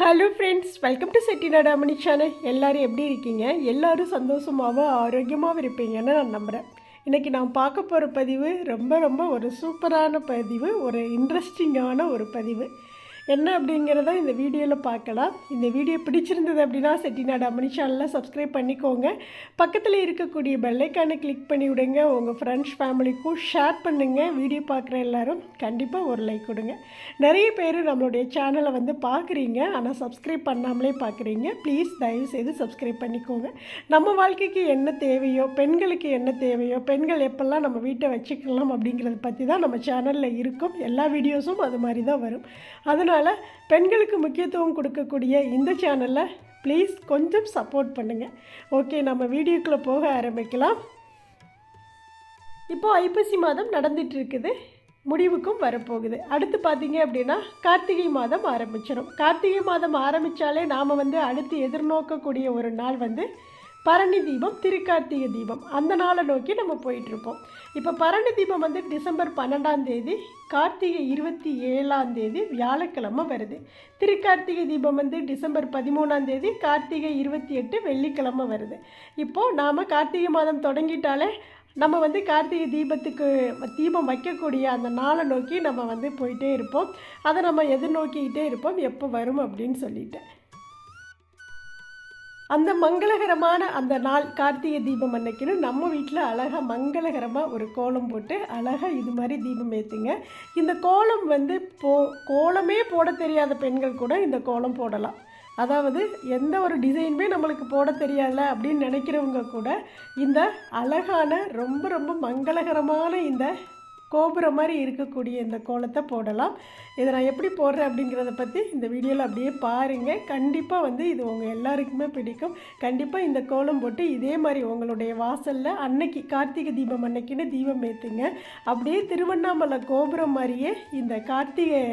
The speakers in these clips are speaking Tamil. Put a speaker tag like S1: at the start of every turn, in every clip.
S1: Hello friends welcome to Chettinad அமணி channel எல்லோரும் எப்படி இருக்கீங்க? எல்லோரும் சந்தோஷமாகவும் ஆரோக்கியமாகவும் இருப்பீங்கன்னு நான் நம்புகிறேன் இன்றைக்கி நான் பார்க்க போகிற பதிவு ரொம்ப ரொம்ப ஒரு சூப்பரான பதிவு ஒரு இன்ட்ரெஸ்டிங்கான ஒரு பதிவு. என்ன அப்படிங்கிறத இந்த வீடியோவில் பார்க்கலாம். இந்த வீடியோ பிடிச்சிருந்தது அப்படின்னா செட்டிநாடு அம்மணி சேனலில் சப்ஸ்கிரைப் பண்ணிக்கோங்க. பக்கத்தில் இருக்கக்கூடிய பெல்லைக்கானை கிளிக் பண்ணி விடுங்க. உங்கள் ஃப்ரெண்ட்ஸ் ஃபேமிலிக்கும் ஷேர் பண்ணுங்கள் வீடியோ பார்க்குற எல்லாரும் கண்டிப்பாக ஒரு லைக் கொடுங்க. நிறைய பேர் நம்மளுடைய சேனலை வந்து பார்க்குறீங்க. ஆனால் சப்ஸ்கிரைப் பண்ணாமலே பார்க்குறீங்க. ப்ளீஸ் தயவு செய்து சப்ஸ்கிரைப் பண்ணிக்கோங்க. நம்ம வாழ்க்கைக்கு என்ன தேவையோ பெண்களுக்கு என்ன தேவையோ பெண்கள் எப்பெல்லாம் நம்ம வீட்டை வச்சுக்கலாம் அப்படிங்கிறத பற்றி தான் நம்ம சேனலில் இருக்கும். எல்லா வீடியோஸும் அது மாதிரி தான் வரும். அதனால் பெண்களுக்கு முக்கியத்துவம் கொடுக்கக்கூடிய இந்த சேனலில் ப்ளீஸ் கொஞ்சம் சப்போர்ட் பண்ணுங்கள் ஓகே நம்ம வீடியோக்குள்ளே போக ஆரம்பிக்கலாம். இப்போது ஐப்பசி மாதம் நடந்துட்டு இருக்குது. முடிவுக்கும் வரப்போகுது. அடுத்து பார்த்தீங்க அப்படின்னா கார்த்திகை மாதம் ஆரம்பிச்சிடும் கார்த்திகை மாதம் ஆரம்பித்தாலே நாம் வந்து அடுத்து எதிர்நோக்கக்கூடிய ஒரு நாள் வந்து பரணி தீபம் திருக்கார்த்திகை தீபம். அந்த நாளை நோக்கி நம்ம போயிட்டுருப்போம். இப்போ பரணி தீபம் வந்து டிசம்பர் பன்னெண்டாம் தேதி கார்த்திகை இருபத்தி ஏழாம் தேதி வியாழக்கிழமை வருது. திருக்கார்த்திகை தீபம் வந்து டிசம்பர் பதிமூணாம் தேதி கார்த்திகை இருபத்தி எட்டு வெள்ளிக்கிழமை வருது. இப்போது நாம் கார்த்திகை மாதம் தொடங்கிட்டாலே நம்ம வந்து கார்த்திகை தீபத்துக்கு தீபம் வைக்கக்கூடிய அந்த நாளை நோக்கி நம்ம வந்து போயிட்டே இருப்போம். அதை நம்ம எதிர்நோக்கிக்கிட்டே இருப்போம். எப்போ வரும் அப்படின்னு சொல்லிட்டு. அந்த மங்களகரமான அந்த நாள் கார்த்திகை தீபம் அன்னைக்குன்னு நம்ம வீட்டில் அழகாக மங்களகரமாக ஒரு கோலம் போட்டு அழகாக இது மாதிரி தீபம் ஏற்றுங்க இந்த கோலம் வந்து போ கோலமே போட தெரியாத பெண்கள் கூட இந்த கோலம் போடலாம். அதாவது எந்த ஒரு டிசைனுமே நம்மளுக்கு போட தெரியாதுல அப்படின்னு நினைக்கிறவங்க கூட இந்த அழகான ரொம்ப ரொம்ப மங்களகரமான இந்த கோபுரம் மாதிரி இருக்கக்கூடிய இந்த கோலத்தை போடலாம். இதை நான் எப்படி போடுறேன் அப்படிங்கிறத பற்றி இந்த வீடியோவில் அப்படியே பாருங்கள் கண்டிப்பாக வந்து இது உங்கள் எல்லாருக்குமே பிடிக்கும். கண்டிப்பாக இந்த கோலம் போட்டு இதே மாதிரி உங்களுடைய வாசலில் அன்னைக்கு கார்த்திகை தீபம் அன்னைக்குன்னு தீபம் ஏற்றுங்க அப்படியே திருவண்ணாமலை கோபுரம் மாதிரியே இந்த கார்த்திகை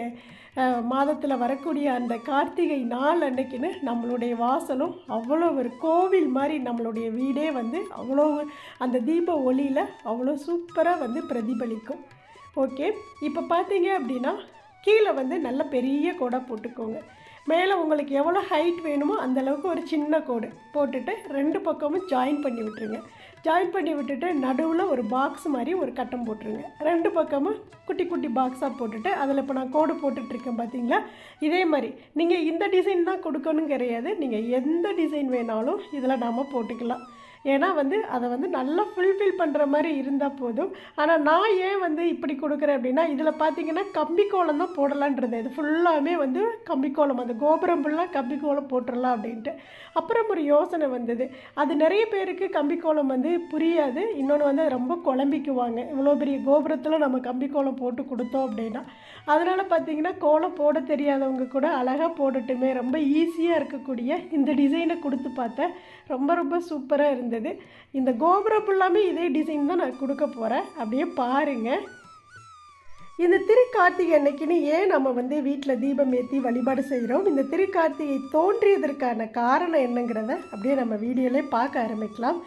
S1: மாதத்தில் வரக்கூடிய அந்த கார்த்திகை நாள் அன்னைக்குன்னு நம்மளுடைய வாசலும் அவ்வளோ ஒரு கோவில் மாதிரி நம்மளுடைய வீடே வந்து அவ்வளோ அந்த தீப ஒளியில் அவ்வளோ சூப்பராக வந்து பிரதிபலிக்கும். ஓகே இப்போ பார்த்தீங்க அப்படின்னா கீழே வந்து நல்ல பெரிய கோடை போட்டுக்கோங்க. மேலே உங்களுக்கு எவ்வளோ ஹைட் வேணுமோ அந்த அளவுக்கு ஒரு சின்ன கோடு போட்டுட்டு ரெண்டு பக்கமும் ஜாயின் பண்ணி விட்டுருங்க. ஜாயின் பண்ணி விட்டுட்டு நடுவில் ஒரு பாக்ஸ் மாதிரி ஒரு கட்டம் போட்டுருங்க. ரெண்டு பக்கமும் குட்டி குட்டி பாக்ஸாக போட்டுட்டு அதில் இப்போ நான் கோடு போட்டுட்ருக்கேன் பார்த்தீங்களா இதே மாதிரி. நீங்கள் இந்த டிசைன் தான் கொடுக்கணும் கிடையாது. நீங்கள் எந்த டிசைன் வேணாலும் இதில் நாம் போட்டுக்கலாம். ஏன்னா வந்து அதை வந்து நல்லா ஃபுல்ஃபில் பண்ணுற மாதிரி இருந்தால் போதும். ஆனால் நான் ஏன் வந்து இப்படி கொடுக்குறேன் அப்படின்னா இதில் பார்த்தீங்கன்னா கம்பிக்கோலம் தான் போடலான்றது இது ஃபுல்லாமே வந்து கம்பிக்கோலம் அந்த கோபுரம் ஃபுல்லாக கம்பிக்கோலம் போட்டுடலாம் அப்படின்ட்டு. அப்புறம் ஒரு யோசனை வந்தது. அது நிறைய பேருக்கு கம்பிக்கோலம் வந்து புரியாது. இன்னொன்று வந்து ரொம்ப குழம்பிக்குவாங்க. இவ்வளோ பெரிய கோபுரத்தில் நம்ம கம்பிக்கோலம் போட்டு கொடுத்தோம் அப்படின்னா. அதனால் பார்த்தீங்கன்னா கோலம் போட தெரியாதவங்க கூட அழகாக போடட்டுமே. ரொம்ப ஈஸியாக இருக்கக்கூடிய இந்த டிசைனை கொடுத்து பார்த்தேன் ரொம்ப ரொம்ப சூப்பராக இருந்தது. இந்த கோபுரம் ஃபுல்லாமே இதே டிசைன் தான் நான் கொடுக்க போகிறேன் அப்படியே பாருங்கள் இந்த திருக்கார்த்திகை அன்னைக்குன்னு ஏன் நம்ம வந்து வீட்டில் தீபம் ஏற்றி வழிபாடு செய்கிறோம் இந்த திருக்கார்த்திகை தோன்றியதற்கான காரணம் என்னங்கிறத அப்படியே நம்ம வீடியோலே பார்க்க ஆரம்பிக்கலாம்.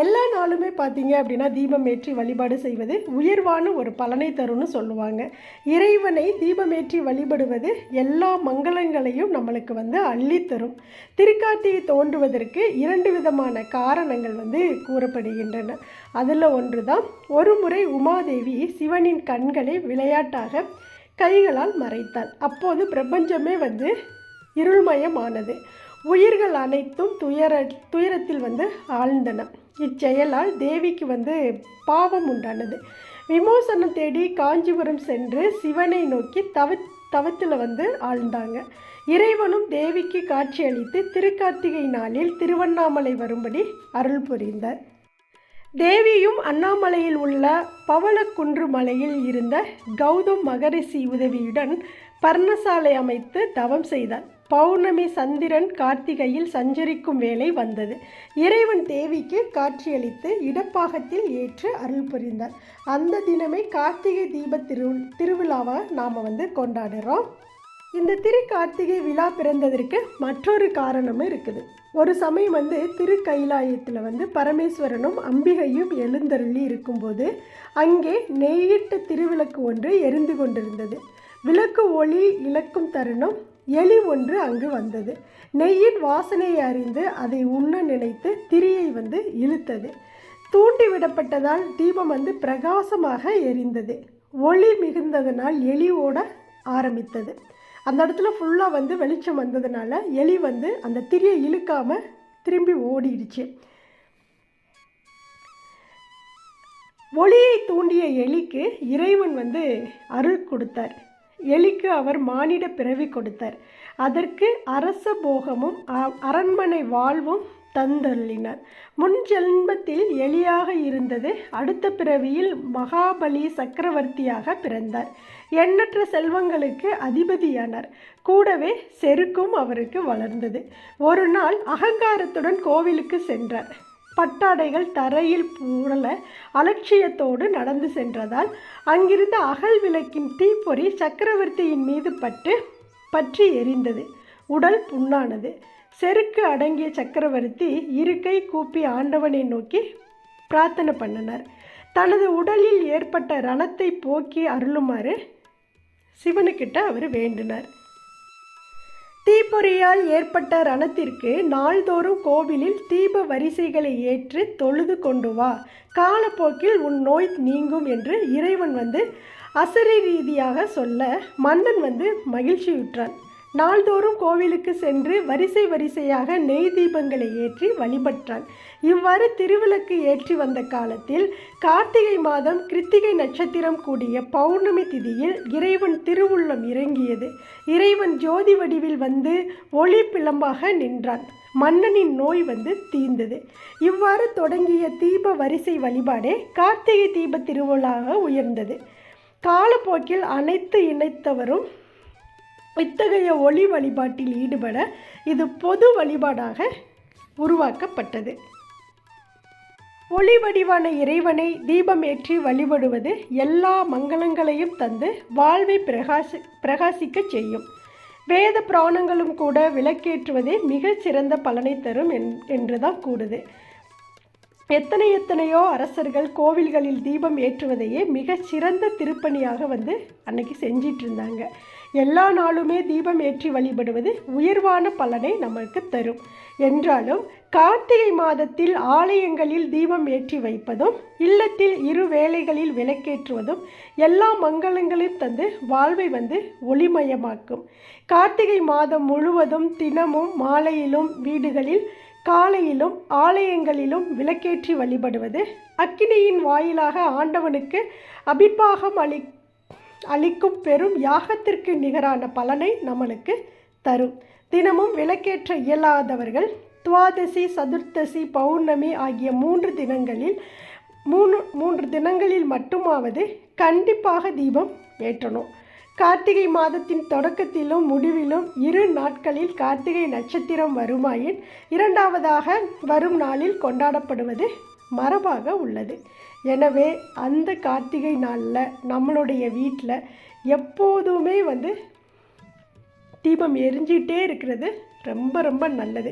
S1: எல்லா நாளுமே பார்த்தீங்க அப்படின்னா தீபம் ஏற்றி வழிபாடு செய்வது உயர்வான ஒரு பலனை தரும்னு சொல்லுவாங்க. இறைவனை தீபமேற்றி வழிபடுவது எல்லா மங்களங்களையும் நம்மளுக்கு வந்து அள்ளித்தரும். திருக்கார்த்திகை தோன்றுவதற்கு இரண்டு விதமான காரணங்கள் வந்து கூறப்படுகின்றன. அதில் ஒன்று தான் ஒரு முறை உமாதேவி சிவனின் கண்களை விளையாட்டாக கைகளால் மறைத்தாள். அப்போது பிரபஞ்சமே வந்து இருள்மயமானது. உயிர்கள் அனைத்தும் துயர துயரத்தில் வந்து ஆழ்ந்தன. இச்செயலால் தேவிக்கு வந்து பாவம் உண்டானது. விமோசனம் தேடி காஞ்சிபுரம் சென்று சிவனை நோக்கி தவ தவத்தில் வந்து ஆழ்ந்தாங்க. இறைவனும் தேவிக்கு காட்சியளித்து திருக்கார்த்திகை நாளில் திருவண்ணாமலை வரும்படி அருள் புரிந்தார். தேவியும் அண்ணாமலையில் உள்ள பவளக்குன்று மலையில் இருந்த கௌதம் மகரிஷி உதவியுடன் பர்ணசாலை அமைத்து தவம் செய்தார். பௌர்ணமி சந்திரன் கார்த்திகையில் சஞ்சரிக்கும் வேலை வந்தது. இறைவன் தேவிக்கு காட்சியளித்து இடப்பாகத்தில் ஏற்று அருள் புரிந்தார். அந்த தினமே கார்த்திகை தீப திரு திருவிழாவை நாம் வந்து கொண்டாடுறோம். இந்த திருக்கார்த்திகை விழா பிறந்ததற்கு மற்றொரு காரணமும் இருக்குது. ஒரு சமயம் வந்து திரு கைலாயத்தில் வந்து பரமேஸ்வரனும் அம்பிகையும் எழுந்தருளி இருக்கும்போது அங்கே நெய்யிட்ட திருவிளக்கு ஒன்று எரிந்து கொண்டிருந்தது. விளக்கு ஒளி இழக்கும் தருணம் எலி ஒன்று அங்கு வந்தது. நெய்யின் வாசனையை அறிந்து அதை உண்ண நினைத்து திரியை வந்து இழுத்தது. தூண்டி விடப்பட்டதால் தீபம் வந்து பிரகாசமாக எரிந்தது. ஒளி மிகுந்ததனால் எலி ஓட ஆரம்பித்தது. அந்த இடத்துல ஃபுல்லாக வந்து வெளிச்சம் வந்ததுனால எலி வந்து அந்த திரியை இழுக்காமல் திரும்பி ஓடிடுச்சு. ஒளியை தூண்டிய எலிக்கு இறைவன் வந்து அருள் கொடுத்தார். எலிக்கு அவர் மானிட பிறவி கொடுத்தார். அதற்கு அரச போகமும் அ- அரண்மனை வாழ்வும் தந்தள்ளினார். முன் ஜென்மத்தில் எலியாக இருந்தது அடுத்த பிறவியில் மகாபலி சக்கரவர்த்தியாக பிறந்தார். எண்ணற்ற செல்வங்களுக்கு அதிபதியானார். கூடவே செருக்கும் அவருக்கு வளர்ந்தது. ஒரு நாள் அகங்காரத்துடன் கோவிலுக்கு சென்றார். பட்டாடைகள் தரையில் புரள அலட்சியத்தோடு நடந்து சென்றதால் அங்கிருந்த அகல் விளக்கின் தீப்பொறி சக்கரவர்த்தியின் மீது பட்டு பற்றி எரிந்தது. உடல் புண்ணானது. செருக்கு அடங்கிய சக்கரவர்த்தி இருக்கை கூப்பி ஆண்டவனை நோக்கி பிரார்த்தனை பண்ணினார். தனது உடலில் ஏற்பட்ட ரணத்தை போக்கி அருளுமாறு சிவனுக்கிட்ட அவர் வேண்டினார். தீப்பொறியால் ஏற்பட்ட ரணத்திற்கு நாள்தோறும் கோவிலில் தீப வரிசைகளை ஏற்று தொழுது கொண்டு வா. காலப்போக்கில் உன் நோய் நீங்கும் என்று இறைவன் வந்து அசரி ரீதியாக சொல்ல மன்னன் வந்து மகிழ்ச்சியுற்றான். நாள்தோறும் கோவிலுக்கு சென்று வரிசை வரிசையாக நெய் தீபங்களை ஏற்றி வழிபட்டான். இவ்வாறு திருவிளக்கு ஏற்றி வந்த காலத்தில் கார்த்திகை மாதம் கிருத்திகை நட்சத்திரம் கூடிய பௌர்ணமி திதியில் இறைவன் திருவுள்ளம் இறங்கியது. இறைவன் ஜோதி வடிவில் வந்து ஒளி பிளம்பாக நின்றான். மன்னனின் நோய் வந்து தீர்ந்தது. இவ்வாறு தொடங்கிய தீப வரிசை வழிபாடே கார்த்திகை தீப திருவிழாவாக உயர்ந்தது. காலப்போக்கில் அனைத்து இணைத்தவரும் இத்தகைய ஒளி வழிபாட்டில் ஈடுபட இது பொது வழிபாடாக உருவாக்கப்பட்டது. ஒளி வடிவான இறைவனை தீபம் ஏற்றி வழிபடுவது எல்லா மங்களங்களையும் தந்து வாழ்வை பிரகாசி பிரகாசிக்க செய்யும். வேத புராணங்களும் கூட விளக்கேற்றுவதே மிகச் சிறந்த பலனை தரும் என் என்றுதான் கூடுது எத்தனை எத்தனையோ அரசர்கள் கோவில்களில் தீபம் ஏற்றுவதையே மிகச் சிறந்த திருப்பணியாக வந்து அன்னைக்கு செஞ்சிட்டு இருந்தாங்க எல்லா நாளுமே தீபம் ஏற்றி வழிபடுவது உயர்வான பலனை நமக்கு தரும். என்றாலும் கார்த்திகை மாதத்தில் ஆலயங்களில் தீபம் ஏற்றி வைப்பதும் இல்லத்தில் இரு வேளைகளில் விளக்கேற்றுவதும் எல்லா மங்களங்களையும் தந்து வாழ்வை வந்து ஒளிமயமாக்கும். கார்த்திகை மாதம் முழுவதும் தினமும் மாலையிலும் வீடுகளில் காலையிலும் ஆலயங்களிலும் விளக்கேற்றி வழிபடுவது அக்கினியின் வாயிலாக ஆண்டவனுக்கு அபிர்வாகம் அளி அளிக்கும் பெரும் யாகத்திற்கு நிகரான பலனை நம்மளுக்கு தரும். தினமும் விளக்கேற்ற இயலாதவர்கள் துவாதசி சதுர்த்தசி பௌர்ணமி ஆகிய மூன்று தினங்களில் மூணு மூன்று தினங்களில் மட்டுமாவது கண்டிப்பாக தீபம் ஏற்றணும். கார்த்திகை மாதத்தின் தொடக்கத்திலும் முடிவிலும் இரு நாட்களில் கார்த்திகை நட்சத்திரம் வருமாயின் இரண்டாவதாக வரும் நாளில் கொண்டாடப்படுவது மரபாக உள்ளது. எனவே அந்த கார்த்திகை நாளில் நம்மளுடைய வீட்டில் எப்போதுமே வந்து தீபம் எரிஞ்சிகிட்டே இருக்கிறது. ரொம்ப ரொம்ப நல்லது.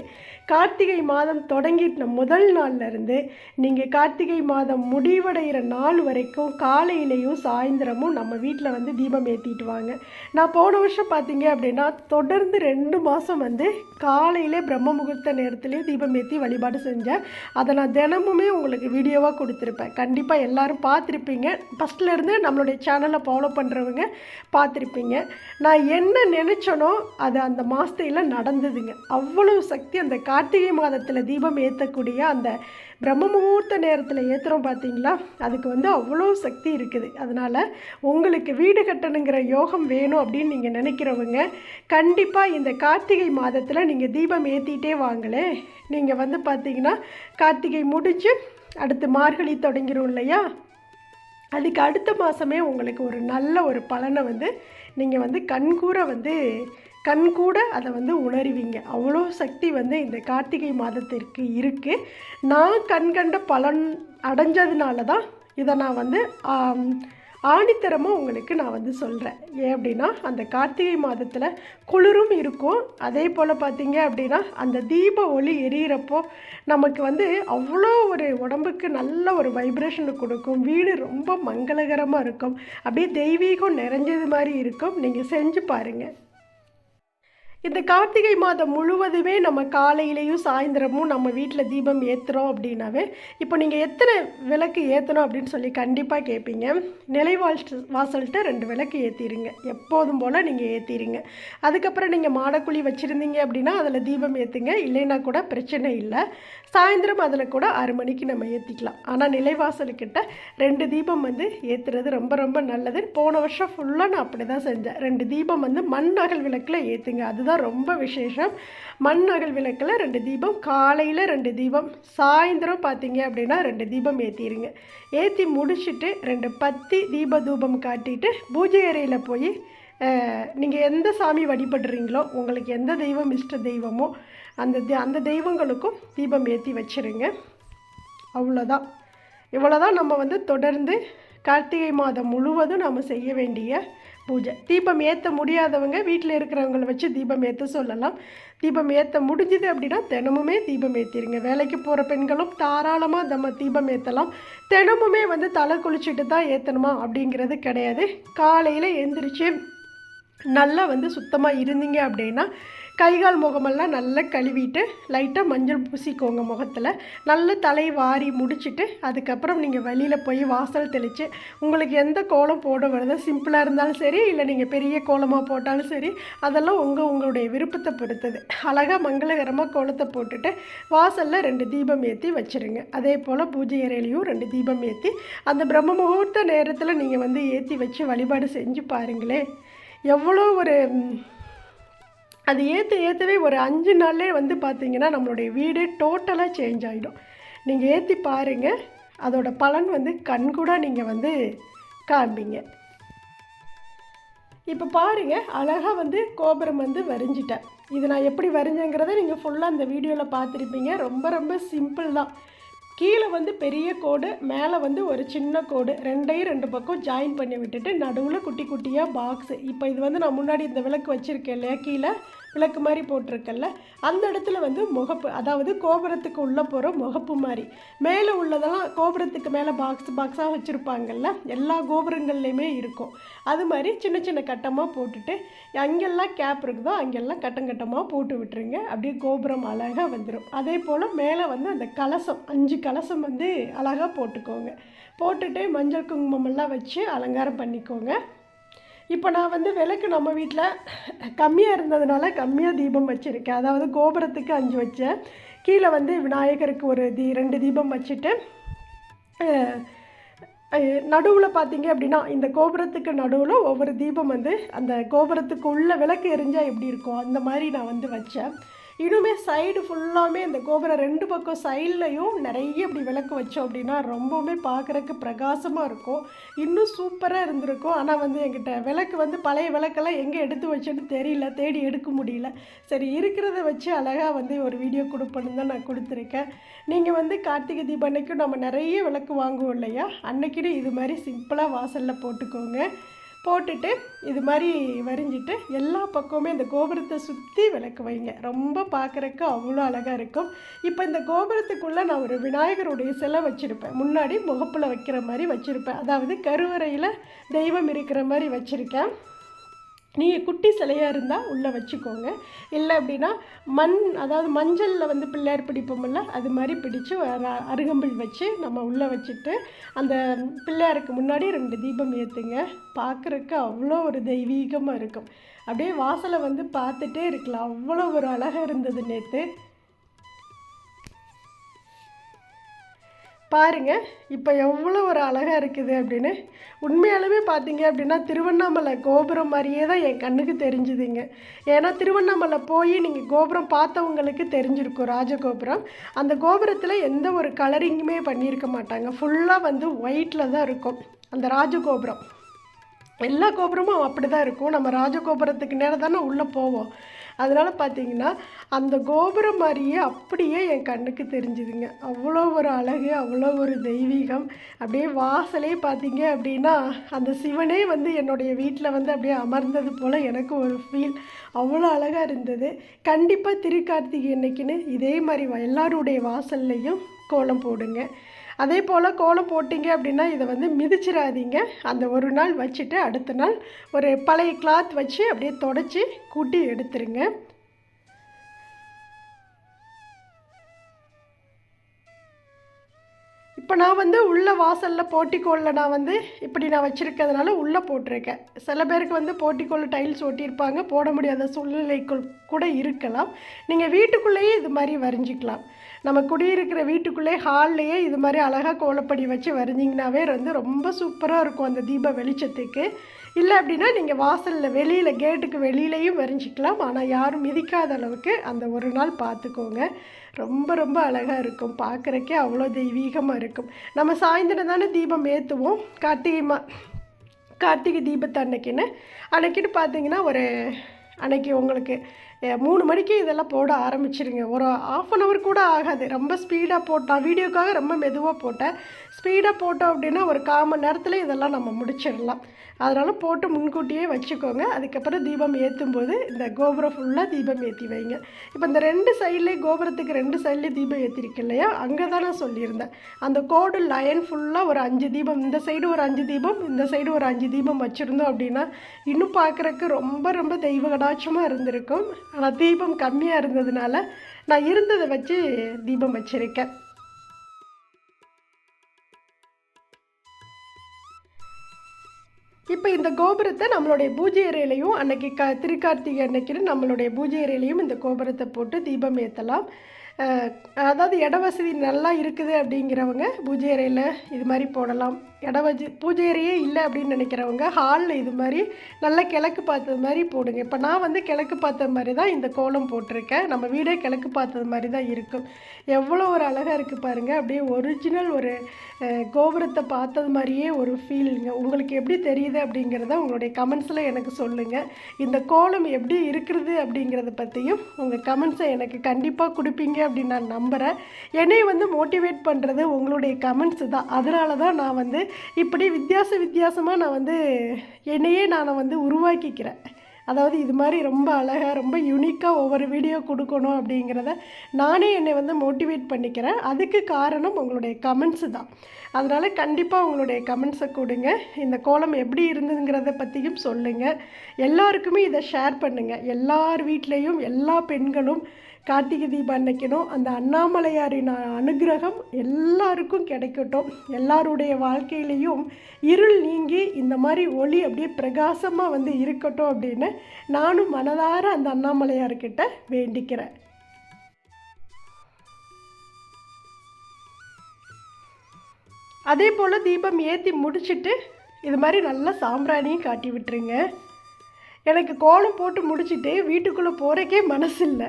S1: கார்த்திகை மாதம் தொடங்கிட்ட முதல் நாள்லேருந்து நீங்கள் கார்த்திகை மாதம் முடிவடைகிற நாள் வரைக்கும் காலையிலையும் சாயந்தரமும் நம்ம வீட்டில் வந்து தீபம் ஏற்றிட்டு வாங்க. நான் போன வருஷம் பார்த்தீங்க அப்படின்னா தொடர்ந்து ரெண்டு மாதம் வந்து காலையிலே பிரம்ம முகூர்த்த நேரத்துலேயே தீபம் ஏற்றி வழிபாடு செஞ்சேன். அதை நான் தினமுமே உங்களுக்கு வீடியோவாக கொடுத்துருப்பேன். கண்டிப்பாக எல்லாரும் பார்த்துருப்பீங்க ஃபஸ்ட்லேருந்து நம்மளுடைய சேனலை ஃபாலோ பண்ணுறவங்க பார்த்துருப்பீங்க நான் என்ன நினச்சனோ அது அந்த மாதத்தில் நடந்ததுங்க அவ்வளவு சக்தி அந்த கார்த்திகை மாதத்தில் தீபம் ஏற்றக்கூடிய அந்த பிரம்ம முகூர்த்த நேரத்தில் ஏற்றுறோம் பார்த்தீங்களா அதுக்கு வந்து அவ்வளோ சக்தி இருக்குது. அதனால் உங்களுக்கு வீடு கட்டணுங்கிற யோகம் வேணும் அப்படின்னு நீங்கள் நினைக்கிறவங்க கண்டிப்பாக இந்த கார்த்திகை மாதத்தில் நீங்கள் தீபம் ஏற்றிட்டே வாங்களேன் நீங்கள் வந்து பார்த்தீங்கன்னா கார்த்திகை முடிஞ்சு அடுத்து மார்கழி தொடங்கிரும் இல்லையா? அதுக்கு அடுத்த மாதமே உங்களுக்கு ஒரு நல்ல ஒரு பலனை வந்து நீங்கள் வந்து கண்கூற வந்து கண் கூட அதை வந்து உணருவீங்க. அவ்வளோ சக்தி வந்து இந்த கார்த்திகை மாதத்திற்கு இருக்குது நான் கண் கண்ட பலன் அடைஞ்சதுனால தான் இதை நான் வந்து ஆணித்தரமாக உங்களுக்கு நான் வந்து சொல்கிறேன் ஏன் அப்படின்னா அந்த கார்த்திகை மாதத்தில் குளிரும் இருக்கும். அதே போல் பார்த்தீங்க அப்படின்னா அந்த தீப ஒளி எரியிறப்போ நமக்கு வந்து அவ்வளோ ஒரு உடம்புக்கு நல்ல ஒரு வைப்ரேஷனை கொடுக்கும். வீடு ரொம்ப மங்களகரமாக இருக்கும். அப்படியே தெய்வீகம் நிறைஞ்சது மாதிரி இருக்கும். நீங்கள் செஞ்சு பாருங்கள் இந்த கார்த்திகை மாதம் முழுவதுமே நம்ம காலையிலையும் சாயந்தரமும் நம்ம வீட்டில் தீபம் ஏற்றுறோம் அப்படின்னாவே இப்போ நீங்கள் எத்தனை விளக்கு ஏற்றணும் அப்படின்னு சொல்லி கண்டிப்பாக கேட்பீங்க நிலைவாழ் வாசல்கிட்ட ரெண்டு விளக்கு ஏற்றிடுங்க எப்போதும் போல் நீங்கள் ஏற்றிடுங்க அதுக்கப்புறம் நீங்கள் மாடக்குழி வச்சுருந்தீங்க அப்படின்னா அதில் தீபம் ஏற்றுங்க இல்லைன்னா கூட பிரச்சனை இல்லை. சாயந்தரம் அதில் கூட ஆறு மணிக்கு நம்ம ஏற்றிக்கலாம் ஆனால் நிலைவாசலுக்கிட்ட ரெண்டு தீபம் வந்து ஏற்றுறது ரொம்ப ரொம்ப நல்லது. போன வருஷம் ஃபுல்லாக நான் அப்படி தான் செஞ்சேன். ரெண்டு தீபம் வந்து மண் அகல் விளக்கில் ஏற்றுங்க அதுதான் ரொம்ப விசேஷம். மண் அகல் விளக்கில் ரெண்டு தீபம் காலையில் ரெண்டு தீபம் சாயந்தரம் பார்த்தீங்க அப்படின்னா ரெண்டு தீபம் ஏற்றிடுங்க ஏற்றி முடிச்சுட்டு ரெண்டு பத்தி தீப தூபம் காட்டிட்டு பூஜை அறையில் போய் நீங்கள் எந்த சாமி வழிபடுறீங்களோ உங்களுக்கு எந்த தெய்வம் இஷ்ட தெய்வமோ அந்த அந்த தெய்வங்களுக்கும் தீபம் ஏற்றி வச்சிருங்க. அவ்வளோதான். இவ்வளோதான் நம்ம வந்து தொடர்ந்து கார்த்திகை மாதம் முழுவதும் நம்ம செய்ய வேண்டிய பூஜை. தீபம் ஏற்ற முடியாதவங்க வீட்டில் இருக்கிறவங்கள வச்சு தீபம் ஏற்ற சொல்லலாம். தீபம் ஏற்ற முடிஞ்சுது அப்படின்னா தினமுமே தீபம் ஏற்றிடுங்க வேலைக்கு போகிற பெண்களும் தாராளமாக நம்ம தீபம் ஏற்றலாம் தினமுமே வந்து தலை குளிச்சுட்டு தான் ஏற்றணுமா அப்படிங்கிறது கிடையாது. காலையில் எந்திரிச்சு நல்லா வந்து சுத்தமாக இருந்தீங்க அப்படின்னா கை கால் முகமெல்லாம் நல்லா கழுவிட்டு லைட்டாக மஞ்சள் பூசிக்கோங்க முகத்தில். நல்ல தலை வாரி முடிச்சுட்டு அதுக்கப்புறம் நீங்கள் வெளியில் போய் வாசல் தெளித்து உங்களுக்கு எந்த கோலம் போட வருதோ சிம்பிளாக இருந்தாலும் சரி இல்லை நீங்கள் பெரிய கோலமாக போட்டாலும் சரி அதெல்லாம் உங்கள் உங்களுடைய விருப்பத்தை பொறுத்தது. அழகாக மங்களகரமாக கோலத்தை போட்டுட்டு வாசலில் ரெண்டு தீபம் ஏற்றி வச்சுருங்க. அதே போல் பூஜை அறையிலையும் ரெண்டு தீபம் ஏற்றி அந்த பிரம்ம முகூர்த்த நேரத்தில் நீங்கள் வந்து ஏற்றி வச்சு வழிபாடு செஞ்சு பாருங்களேன். எவ்வளோ ஒரு அது ஏற்ற ஏற்றவே ஒரு அஞ்சு நாள்லே வந்து பார்த்திங்கன்னா நம்மளுடைய வீடு டோட்டலாக சேஞ்ச் ஆகிடும் நீங்கள் ஏற்றி பாருங்கள் அதோடய பலன் வந்து கண்கூட நீங்கள் வந்து காண்பீங்க. இப்போ பாருங்கள் அழகாக வந்து கோபுரம் வந்து வரைஞ்சிட்டேன். இது நான் எப்படி வரைஞ்சேங்கிறத நீங்கள் ஃபுல்லாக அந்த வீடியோவில் பார்த்துருப்பீங்க. ரொம்ப ரொம்ப சிம்பிள் தான். கீழே வந்து பெரிய கோடு மேலே வந்து ஒரு சின்ன கோடு ரெண்டையும் ரெண்டு பக்கம் ஜாயின் பண்ணி விட்டுட்டு நடுவில் குட்டி குட்டியாக பாக்ஸு இப்போ இது வந்து நான் முன்னாடி இந்த விளக்கு வச்சுருக்கேன் இல்லையா கீழே? விளக்கு மாதிரி போட்டிருக்கல்ல அந்த இடத்துல வந்து முகப்பு அதாவது கோபுரத்துக்கு உள்ளே போகிற முகப்பு மாதிரி. மேலே உள்ளதெல்லாம் கோபுரத்துக்கு மேலே பாக்ஸ் பாக்ஸாக வச்சுருப்பாங்கல்ல எல்லா கோபுரங்கள்லையுமே இருக்கும். அது மாதிரி சின்ன சின்ன கட்டமாக போட்டுட்டு அங்கெல்லாம் கேப் இருக்குதோ அங்கெல்லாம் கட்டம் கட்டமாக போட்டு விட்டுருங்க. அப்படியே கோபுரம் அழகாக வந்துடும் அதே போல் மேலே வந்து அந்த கலசம் அஞ்சு கலசம் வந்து அழகாக போட்டுக்கோங்க. போட்டுட்டு மஞ்சள் குங்குமம் எல்லாம் வச்சு அலங்காரம் பண்ணிக்கோங்க. இப்போ நான் வந்து விளக்கு நம்ம வீட்டில் கம்மியாக இருந்ததுனால கம்மியாக தீபம் வச்சுருக்கேன். அதாவது கோபுரத்துக்கு அஞ்சு வச்சேன். கீழே வந்து விநாயகருக்கு ஒரு தீ ரெண்டு தீபம் வச்சுட்டு நடுவில் பார்த்தீங்க அப்படின்னா இந்த கோபுரத்துக்கு நடுவில் ஒவ்வொரு தீபம் வந்து அந்த கோபுரத்துக்கு உள்ள விளக்கு எரிஞ்சால் எப்படி இருக்கும்? அந்த மாதிரி நான் வந்து வச்சேன். இன்னுமே சைடு ஃபுல்லாமே இந்த கோபுரம் ரெண்டு பக்கம் சைட்லையும் நிறைய இப்படி விளக்கு வச்சோம் அப்படின்னா ரொம்பவுமே பார்க்குறக்கு பிரகாசமாக இருக்கும். இன்னும் சூப்பராக இருந்திருக்கும். ஆனால் வந்து என்கிட்ட விளக்கு வந்து பழைய விளக்கெல்லாம் எங்கே எடுத்து வச்சேன்னு தெரியல தேடி எடுக்க முடியல. சரி இருக்கிறத வச்சு அழகாக வந்து ஒரு வீடியோ கொடுப்பேன்னு தான் நான் கொடுத்துருக்கேன். நீங்கள் வந்து கார்த்திகை தீபம் அன்னைக்கும் நம்ம நிறைய விளக்கு வாங்குவோம் இல்லையா? அன்னைக்கிட்டு இது மாதிரி சிம்பிளாக வாசலில் போட்டுக்கோங்க. போட்டுட்டு இது மாதிரி வரிஞ்சிட்டு எல்லா பக்கமுமே இந்த கோபுரத்தை சுற்றி விளக்கு வைங்க. ரொம்ப பார்க்குறக்கு அவ்வளோ அழகாக இருக்கும். இப்போ இந்த கோபுரத்துக்குள்ளே நான் ஒரு விநாயகருடைய சிலை வச்சுருப்பேன். முன்னாடி முகப்பில் வைக்கிற மாதிரி வச்சுருப்பேன். அதாவது கருவறையில் தெய்வம் இருக்கிற மாதிரி வச்சுருக்கேன். நீங்கள் குட்டி சிலையாக இருந்தால் உள்ளே வச்சுக்கோங்க. இல்லை அப்படின்னா மண் அதாவது மஞ்சளில் வந்து பிள்ளையார் பிடிப்போம்ல அது மாதிரி பிடிச்சு அர- அருகம்புல் வச்சு நம்ம உள்ளே வச்சுட்டு அந்த பிள்ளையாருக்கு முன்னாடி ரெண்டு தீபம் ஏற்றுங்க பார்க்குறக்கு அவ்வளோ ஒரு தெய்வீகமாக இருக்கும். அப்படியே வாசலை வந்து பார்த்துட்டே இருக்கலாம். அவ்வளோ ஒரு அழகாக இருந்தது நேற்று பாருங்கள் இப்போ எவ்வளோ ஒரு அழகாக இருக்குது அப்படின்னு. உண்மையாலுமே பார்த்தீங்க அப்படின்னா திருவண்ணாமலை கோபுரம் மாதிரியே தான் என் கண்ணுக்கு தெரிஞ்சுதுங்க. ஏன்னா திருவண்ணாமலை போய் நீங்கள் கோபுரம் பார்த்தவங்களுக்கு தெரிஞ்சிருக்கும் ராஜகோபுரம். அந்த கோபுரத்தில் எந்த ஒரு கலரிங்குமே பண்ணியிருக்க மாட்டாங்க. ஃபுல்லாக வந்து ஒயிட்டில் தான் இருக்கும் அந்த ராஜகோபுரம். எல்லா கோபுரமும் அப்படி தான் இருக்கும். நம்ம ராஜகோபுரத்துக்கு நேரம் தானே உள்ளே போவோம். அதனால் பார்த்தீங்கன்னா அந்த கோபுரம் மாதிரியே அப்படியே என் கண்ணுக்கு தெரிஞ்சுதுங்க. அவ்வளோ ஒரு அழகு அவ்வளோ ஒரு தெய்வீகம். அப்படியே வாசலே பார்த்தீங்க அப்படின்னா அந்த சிவனே வந்து என்னுடைய வீட்டில் வந்து அப்படியே அமர்ந்தது போல் எனக்கு ஒரு ஃபீல் அவ்வளோ அழகாக இருந்தது. கண்டிப்பாக திருக்கார்த்திகை அன்னைக்குன்னு இதே மாதிரி எல்லாருடைய வாசல்லையும் கோலம் போடுங்க. அதே போல் கோலம் போட்டிங்க அப்படின்னா இதை வந்து மிதிச்சிடாதீங்க. அந்த ஒரு நாள் வச்சுட்டு அடுத்த நாள் ஒரு பழைய கிளாத் வச்சு அப்படியே தொடச்சி கூட்டி எடுத்துருங்க. இப்போ நான் வந்து உள்ள வாசலில் போட்டிக்கோலில் நான் வந்து இப்படி நான் வச்சுருக்கிறதுனால உள்ளே போட்டிருக்கேன். சில பேருக்கு வந்து போட்டிக்கோலில் டைல்ஸ் ஒட்டியிருப்பாங்க போட முடியாத சூழ்நிலைக்குள் கூட இருக்கலாம். நீங்கள் வீட்டுக்குள்ளேயே இது மாதிரி வரைஞ்சிக்கலாம். நம்ம குடியிருக்கிற வீட்டுக்குள்ளே ஹால்லையே இது மாதிரி அழகாக கோலப்படி வச்சு வரைஞ்சிங்கனாவே வந்து ரொம்ப சூப்பராக இருக்கும் அந்த தீப வெளிச்சத்துக்கு. இல்லை அப்படின்னா நீங்கள் வாசலில் வெளியில் கேட்டுக்கு வெளியிலையும் வரைஞ்சிக்கலாம். ஆனால் யாரும் மிதிக்காத அளவுக்கு அந்த ஒரு நாள் பார்த்துக்கோங்க ரொம்ப ரொம்ப அழகாக இருக்கும். பார்க்குறக்கே அவ்வளோ தெய்வீகமாக இருக்கும். நம்ம சாயந்தரம் தானே தீபம் ஏற்றுவோம் கார்த்திகை மா கார்த்திகை தீபத்தை அன்னைக்குன்னு. அன்னைக்குன்னு பார்த்தீங்கன்னா ஒரு அன்னைக்கு உங்களுக்கு மூணு மணிக்கு இதெல்லாம் போட ஆரம்பிச்சிருங்க. ஒரு ஆஃப் அன் ஹவர் கூட ஆகாது. ரொம்ப ஸ்பீடாக போட்டால் வீடியோக்காக ரொம்ப மெதுவாக போட்டேன். ஸ்பீடாக போட்டோம் அப்படின்னா ஒரு கால் மணி நேரத்தில் இதெல்லாம் நம்ம முடிச்சிடலாம். அதனால் போட்டு முன்கூட்டியே வச்சுக்கோங்க. அதுக்கப்புறம் தீபம் ஏற்றும் போது இந்த கோபுரம் ஃபுல்லாக தீபம் ஏற்றி வைங்க. இப்போ இந்த ரெண்டு சைட்லேயும் கோபுரத்துக்கு ரெண்டு சைட்லேயும் தீபம் ஏற்றிருக்கு இல்லையா? அங்கே தான் நான் சொல்லியிருந்தேன். அந்த கோடு லைன் ஃபுல்லாக ஒரு அஞ்சு தீபம் இந்த சைடு ஒரு அஞ்சு தீபம் இந்த சைடு ஒரு அஞ்சு தீபம் வச்சுருந்தோம் அப்படின்னா இன்னும் பார்க்குறக்கு ரொம்ப ரொம்ப தெய்வ கடாட்சமாக இருந்திருக்கும். ஆனால் தீபம் கம்மியாக இருந்ததுனால நான் இருந்ததை வச்சு தீபம் வச்சுருக்கேன். இப்போ இந்த கோபுரத்தை நம்மளுடைய பூஜை அறையிலையும் அன்னைக்கு க திருக்கார்த்திகை அன்னைக்குன்னு நம்மளுடைய பூஜை அறையிலையும் இந்த கோபுரத்தை போட்டு தீபம் ஏற்றலாம் அதாவது இட வசதி நல்லா இருக்குது அப்படிங்கிறவங்க பூஜை அறையில் இது மாதிரி போடலாம். இடம் வச்சு பூஜை இல்லை அப்படின்னு நினைக்கிறவங்க ஹாலில் இது மாதிரி நல்லா கிழக்கு பார்த்தது மாதிரி போடுங்க. இப்போ நான் வந்து கிழக்கு பார்த்த மாதிரி தான் இந்த கோலம் போட்டிருக்கேன். நம்ம வீடே கிழக்கு பார்த்தது மாதிரி தான் இருக்கும். எவ்வளோ ஒரு அழகாக இருக்குது பாருங்கள் அப்படியே ஒரிஜினல் ஒரு கோபுரத்தை பார்த்தது மாதிரியே ஒரு ஃபீலுங்க உங்களுக்கு எப்படி தெரியுது அப்படிங்கிறத உங்களுடைய கமெண்ட்ஸில் எனக்கு சொல்லுங்கள் இந்த கோலம் எப்படி இருக்கிறது அப்படிங்கிறத பற்றியும் உங்கள் கமெண்ட்ஸை எனக்கு கண்டிப்பாக கொடுப்பீங்க அப்படின்னு நான் நம்புகிறேன் என்னை வந்து மோட்டிவேட் பண்ணுறது உங்களுடைய கமெண்ட்ஸ் தான். அதனால தான் நான் வந்து இப்படி வித்தியாச வித்தியாசமாக நான் வந்து என்னையே நான் வந்து உருவாக்கிக்கிறேன். அதாவது இது மாதிரி ரொம்ப அழகாக ரொம்ப யூனிக்காக ஒவ்வொரு வீடியோ கொடுக்கணும் அப்படிங்கிறத நானே என்னை வந்து மோட்டிவேட் பண்ணிக்கிறேன். அதுக்கு காரணம் உங்களுடைய கமெண்ட்ஸு தான். அதனால் கண்டிப்பாக உங்களுடைய கமெண்ட்ஸை கொடுங்க. இந்த கோலம் எப்படி இருந்ததுங்கிறத பற்றியும் சொல்லுங்கள் எல்லாருக்குமே இதை ஷேர் பண்ணுங்கள் எல்லார் வீட்லேயும் எல்லா பெண்களும் கார்த்திகை தீபம் அன்னைக்கணும் அந்த அண்ணாமலையாரின் அனுகிரகம் எல்லாருக்கும் கிடைக்கட்டும். எல்லாருடைய வாழ்க்கையிலையும் இருள் நீங்கி இந்த மாதிரி ஒளி அப்படியே பிரகாசமாக வந்து இருக்கட்டும் அப்படின்னு நானும் மனதார அந்த அண்ணாமலையார்கிட்ட வேண்டிக்கிறேன். அதே போல் தீபம் ஏற்றி முடிச்சிட்டு இது மாதிரி நல்லா சாம்பிராணியும் காட்டி விட்டுருங்க. எனக்கு கோலம் போட்டு முடிச்சுட்டு வீட்டுக்குள்ளே போகிறக்கே மனசு இல்லை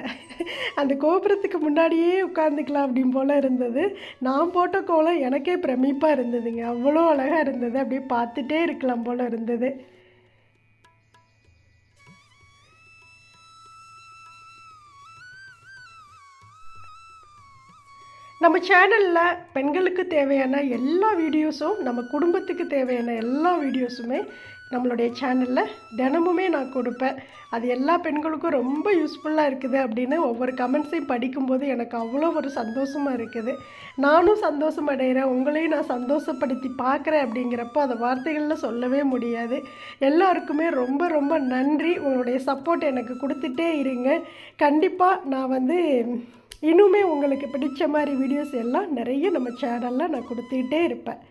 S1: அந்த கோபுரத்துக்கு முன்னாடியே உட்காந்துக்கலாம் அப்படின்னு போல் இருந்தது. நான் போட்ட கோலம் எனக்கே பிரமிப்பாக இருந்ததுங்க. அவ்வளோ அழகாக இருந்தது. அப்படியே பார்த்துட்டே இருக்கலாம் போல் இருந்தது. நம்ம சேனலில் பெண்களுக்கு தேவையான எல்லா வீடியோஸும் நம்ம குடும்பத்துக்கு தேவையான எல்லா வீடியோஸுமே நம்மளுடைய சேனலில் தினமுமே நான் கொடுப்பேன். அது எல்லா பெண்களுக்கும் ரொம்ப யூஸ்ஃபுல்லாக இருக்குது அப்படின்னு ஒவ்வொரு கமெண்ட்ஸையும் படிக்கும்போது எனக்கு அவ்வளோ ஒரு சந்தோஷமாக இருக்குது. நானும் சந்தோஷம் அடைகிறேன் உங்களையும் நான் சந்தோஷப்படுத்தி பார்க்குறேன் அப்படிங்கிறப்போ அதை வார்த்தைகளில் சொல்லவே முடியாது. எல்லாருக்குமே ரொம்ப ரொம்ப நன்றி. உங்களுடைய சப்போர்ட் எனக்கு கொடுத்துட்டே இருங்க. கண்டிப்பாக நான் வந்து இன்னுமே உங்களுக்கு பிடிச்ச மாதிரி வீடியோஸ் எல்லாம் நிறைய நம்ம சேனலில் நான் கொடுத்துக்கிட்டே இருப்பேன்.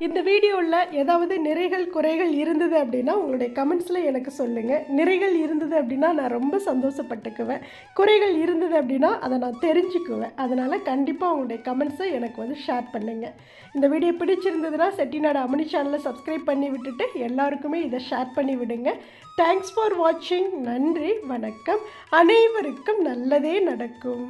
S1: இந்த வீடியோவில் ஏதாவது நிறைகள் குறைகள் இருந்தது அப்படின்னா உங்களுடைய கமெண்ட்ஸில் எனக்கு சொல்லுங்கள் நிறைகள் இருந்தது அப்படின்னா நான் ரொம்ப சந்தோஷப்பட்டுக்குவேன். குறைகள் இருந்தது அப்படின்னா அதை நான் தெரிஞ்சுக்குவேன். அதனால் கண்டிப்பாக உங்களுடைய கமெண்ட்ஸை எனக்கு வந்து ஷேர் பண்ணுங்கள் இந்த வீடியோ பிடிச்சிருந்ததுன்னா செட்டிநாடு அமனி சேனலை சப்ஸ்கிரைப் பண்ணி விட்டுட்டு எல்லாருக்குமே இதை ஷேர் பண்ணி விடுங்க. தேங்க்ஸ் ஃபார் வாட்சிங் நன்றி வணக்கம். அனைவருக்கும் நல்லதே நடக்கும்.